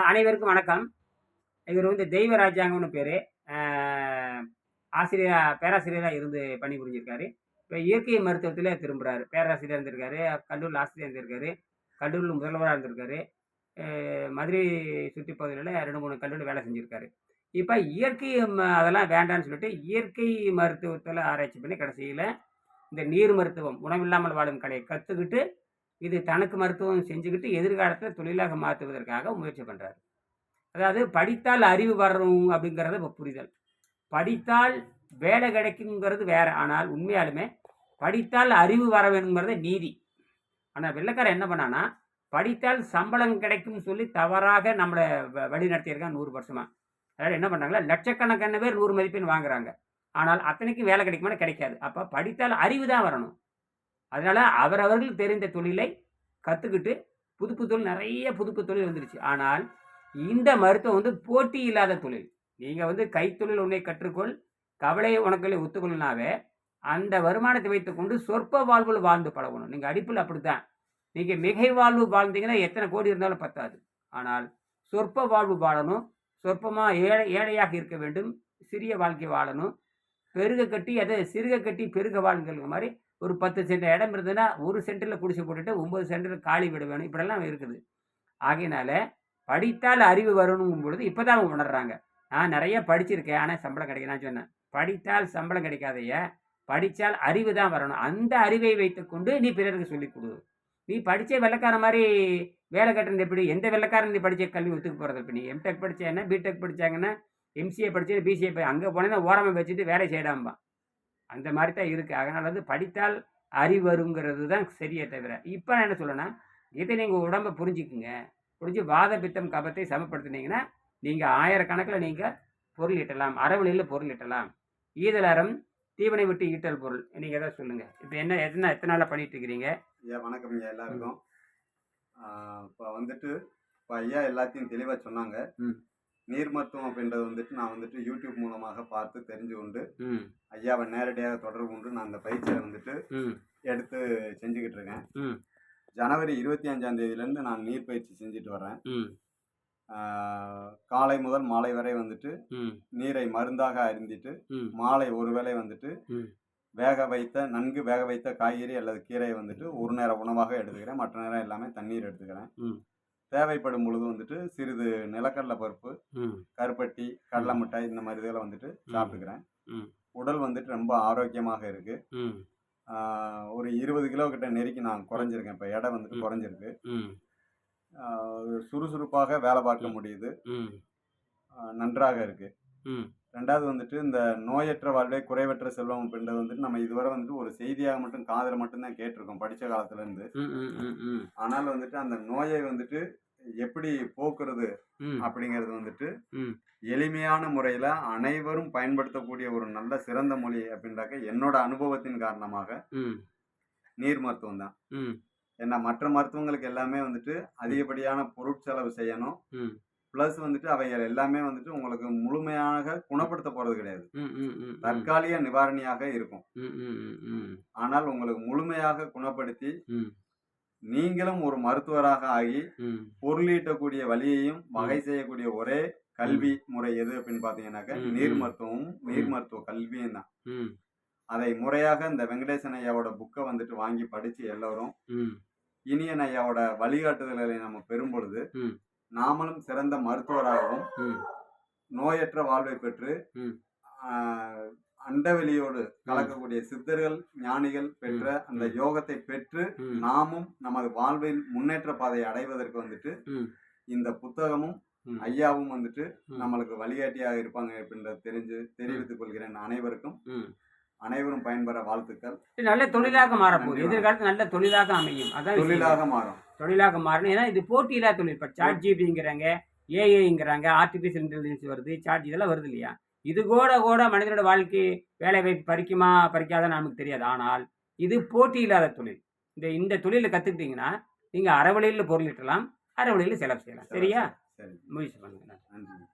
அனைவருக்கும் வணக்கம். இவர் வந்து தெய்வ ராஜாங்கம்னு பேர். ஆசிரியர் பேராசிரியராக இருந்து பணிபுரிஞ்சிருக்காரு இப்போ இயற்கை மருத்துவத்தில் திரும்புகிறாரு பேராசிரியர் இருந்திருக்காரு கல்லூரில் ஆசிரியர் இருந்திருக்காரு கல்லூரியில் முதல்வராக இருந்திருக்காரு. மதுரை சுற்றுப்பகுதியில் ரெண்டு மூணு கல்லூரியில் வேலை செஞ்சுருக்காரு. இப்போ இயற்கை ம- அதெல்லாம் வேண்டாம்னு சொல்லிட்டு இயற்கை மருத்துவத்தில் ஆராய்ச்சி பண்ணி கடைசியில் இந்த நீர் மருத்துவம் உணவில்லாமல் வாழும் கலையை கற்றுக்கிட்டு இது தனக்கு மருத்துவம் செஞ்சுக்கிட்டு எதிர்காலத்தில் தொழிலாக மாற்றுவதற்காக முயற்சி பண்ணுறாரு அதாவது படித்தால் அறிவு வரும் அப்படிங்கிறத இப்போ புரிதல். படித்தால் வேலை கிடைக்குங்கிறது வேற. ஆனால் உண்மையாலுமே படித்தால் அறிவு வர வேணுங்கிறது நீதி. ஆனால் வெள்ளக்காரர் என்ன பண்ணான்னா படித்தால் சம்பளம் கிடைக்கும்னு சொல்லி தவறாக நம்மளை வ- வழி நடத்தியிருக்கான் நூறு வருஷமாக அதாவது என்ன பண்ணுறாங்களா லட்சக்கணக்கான பேர் நூறு மதிப்பெண் வாங்குறாங்க. ஆனால் அத்தனைக்கும் வேலை கிடைக்குமானா கிடைக்காது. அப்போ படித்தால் அறிவு தான் வரணும். அதனால அவரவர்கள் தெரிந்த தொழிலை கற்றுக்கிட்டு புது புது தொழில் நிறைய புது புது தொழில் வந்துருச்சு. ஆனால் இந்த மருத்துவம் வந்து போட்டி இல்லாத தொழில். நீங்கள் வந்து கைத்தொழில் உன்னை கற்றுக்கொள் கவலை உனக்களை ஒத்துக்கொள்ளினாவே அந்த வருமானத்தை வைத்துக்கொண்டு சொற்ப வாழ்வுகள் வாழ்ந்து பழகணும். நீங்கள் அடிப்பில் அப்படி தான் நீங்கள் மிகை வாழ்வு வாழ்ந்தீங்கன்னா எத்தனை கோடி இருந்தாலும் பத்தாது. ஆனால் சொற்ப வாழ்வு வாழணும். சொற்பமாக ஏழை ஏழையாக இருக்க வேண்டும். சிறிய வாழ்க்கை வாழணும். பெருக கட்டி அதை சிறுக கட்டி பெருக வாழ்ங்கிற மாதிரி ஒரு பத்து சென்ட் இடம் இருந்ததுன்னா ஒரு சென்டரில் குடிசை போட்டுட்டு ஒம்பது சென்டரில் காலி விட வேணும். இப்படிலாம் இருக்குது. ஆகையினால படித்தால் அறிவு வரணும் பொழுது இப்போ தான் உணர்றாங்க. நான் நிறைய படிச்சிருக்கேன். ஆனால் சம்பளம் கிடைக்கும் சொன்னேன். படித்தால் சம்பளம் கிடைக்காதைய படித்தால் அறிவு தான் வரணும். அந்த அறிவை வைத்துக்கொண்டு நீ பிறருக்கு சொல்லிக் கொடு. நீ படித்த வெள்ளக்கார மாதிரி வேலை கட்டுறது எப்படி? எந்த வெள்ளக்காரன் நீ படித்த கல்வி ஒத்துக்கு போகிறது இப்போ நீ எம்டெக் படித்தேன்னா பிடெக் படித்தாங்கன்னா எம்சிஏ படிச்சு பிசிஏ போய் அங்கே போனேன்னா ஓரமாக வச்சுட்டு வேலை செய்யடாம்பா அந்த மாதிரி தான் இருக்குது அதனால் வந்து படித்தால் அறிவு வருங்கிறது தான் சரியே தவிர இப்போ நான் என்ன சொல்லணும்னா இதை நீங்கள் உடம்பை புரிஞ்சுக்குங்க. புரிஞ்சு வாத பித்தம் கபத்தை சமப்படுத்தினீங்கன்னா நீங்கள் ஆயிரக்கணக்கில் நீங்கள் பொருள் ஈட்டலாம். அறவழியில் பொருள் ஈட்டலாம். ஈதலறம் தீவனை விட்டு ஈட்டல் பொருள். நீங்கள் எதாவது சொல்லுங்கள் இப்போ என்ன எத்தனை எத்தனை நாளாக பண்ணிட்டு இருக்கிறீங்க? ஐயா வணக்கம் ஐயா எல்லாருக்கும். இப்போ வந்துட்டு இப்போ ஐயா எல்லாத்தையும் தெளிவாக சொன்னாங்க. நீர் மருத்துவம் அப்படின்றது வந்துட்டு நான் வந்துட்டு யூடியூப் மூலமாக பார்த்து தெரிஞ்சு கொண்டு ஐயாவை நேரடியாக தொடர்பு கொண்டு நான் அந்த பயிற்சியை வந்துட்டு எடுத்து செஞ்சுக்கிட்டு இருக்கேன். ஜனவரி இருபத்தி அஞ்சாம் தேதியிலேருந்து நான் நீர் பயிற்சி செஞ்சுட்டு வரேன் காலை முதல் மாலை வரை வந்துட்டு நீரை மருந்தாக அருந்திட்டு மாலை ஒரு வேளை வந்துட்டு. வேக வைத்த நன்கு வேக வைத்த காய்கறி அல்லது கீரையை வந்துட்டு ஒரு நேர உணவாக எடுத்துக்கிறேன். மற்ற நேரம் எல்லாமே தண்ணீர் எடுத்துக்கிறேன். தேவைப்படும் பொழுது வந்துட்டு சிறிது நிலக்கடலை பருப்பு கருப்பட்டி கடலை மிட்டாய் இந்த மாதிரி இதெல்லாம் வந்துட்டு சாப்பிட்டுக்கிறேன். உடல் வந்துட்டு ரொம்ப ஆரோக்கியமாக இருக்கு. ஒரு இருபது கிலோ கிட்ட நெருக்கி நான் குறைஞ்சிருக்கேன். இப்போ எடை வந்துட்டு. குறைஞ்சிருக்கு. சுறுசுறுப்பாக வேலை பார்க்க. முடியுது. நன்றாக இருக்கு. ரெண்டாவது வந்துட்டு இந்த நோயற்ற வாழ்வே குறைவற்ற செல்வம் அப்படின்றது வந்துட்டு நம்ம இதுவரை வந்துட்டு ஒரு செய்தியாக மட்டும் காதில் மட்டும்தான் கேட்டிருக்கோம் படித்த காலத்துல இருந்து ஆனால் வந்துட்டு அந்த நோயை வந்துட்டு எப்படி போக்குறது அப்படிங்கிறது வந்துட்டு. எளிமையான முறையில் அனைவரும் பயன்படுத்தக்கூடிய ஒரு நல்ல சிறந்த மொழி அப்படின்றாக்க என்னோட அனுபவத்தின் காரணமாக நீர் மருத்துவம் தான். ஏன்னா மற்ற மருத்துவங்களுக்கு எல்லாமே வந்துட்டு அதிகப்படியான பொருட்செலவு செய்யணும். ப்ளஸ் வந்துட்டு அவைகள் எல்லாமே வந்துட்டு உங்களுக்கு முழுமையாக குணப்படுத்த போகிறது கிடையாது. தற்காலிக நிவாரணியாக இருக்கும். ஆனால் உங்களுக்கு முழுமையாக குணப்படுத்தி நீங்களும் ஒரு மருத்துவராக ஆகி பொருளீட்டக்கூடிய வழியையும் வகை செய்யக்கூடிய ஒரே கல்வி முறை எது அப்படின்னு பார்த்தீங்கன்னாக்க ம், நீர். மருத்துவமும் நீர் மருத்துவ கல்வியும் தான். அதை முறையாக இந்த வெங்கடேசன் ஐயாவோட புக்கை வந்துட்டு வாங்கி படித்து எல்லோரும் இனியன் ஐயாவோட வழிகாட்டுதல்களை நம்ம பெறும் பொழுது. நாமளும் சிறந்த மருத்துவராகவும் நோயற்ற வாழ்வை பெற்று அண்டவெளியோடு கலக்கக்கூடிய சித்தர்கள் ஞானிகள் பெற்ற அந்த. யோகத்தை பெற்று நாமும் நமது வாழ்வில் முன்னேற்ற பாதையை அடைவதற்கு வந்துட்டு. இந்த புத்தகமும். ஐயாவும் வந்துட்டு. நம்மளுக்கு வழிகாட்டியாக இருப்பாங்க அப்படின்றத தெரிஞ்சு தெரிவித்துக் கொள்கிறேன் அனைவருக்கும் அனைவரும் பயன்பெற வாழ்த்துக்கள். நல்ல தொழிலாக மாறப்போகுது. எதிர்காலத்தில் நல்ல தொழிலாக அமையும். அதான். தொழிலாக மாறும். தொழிலாக மாறணும். ஏன்னா இது போட்டியில்லா தொழில். இப்போ சாட் ஜிபிங்கிறாங்க ஏஐங்கிறாங்க ஆர்டிஃபிஷியல் இன்டெலிஜென்ஸ் வருது சாட் இதெல்லாம் வருது இல்லையா? இது கூட கூட மனிதனோட வாழ்க்கை வேலை வாய்ப்பு பறிக்குமா பறிக்காதான்னு நமக்கு தெரியாது. ஆனால் இது போட்டி இல்லாத தொழில். இந்த இந்த தொழிலை கற்றுக்கிட்டீங்கன்னா நீங்கள் அறவழியில் பொருள் ஈட்டலாம் அறவழியில் செலவு செய்யலாம். சரியா? சரி முயற்சி பண்ணுங்க. நன்றி.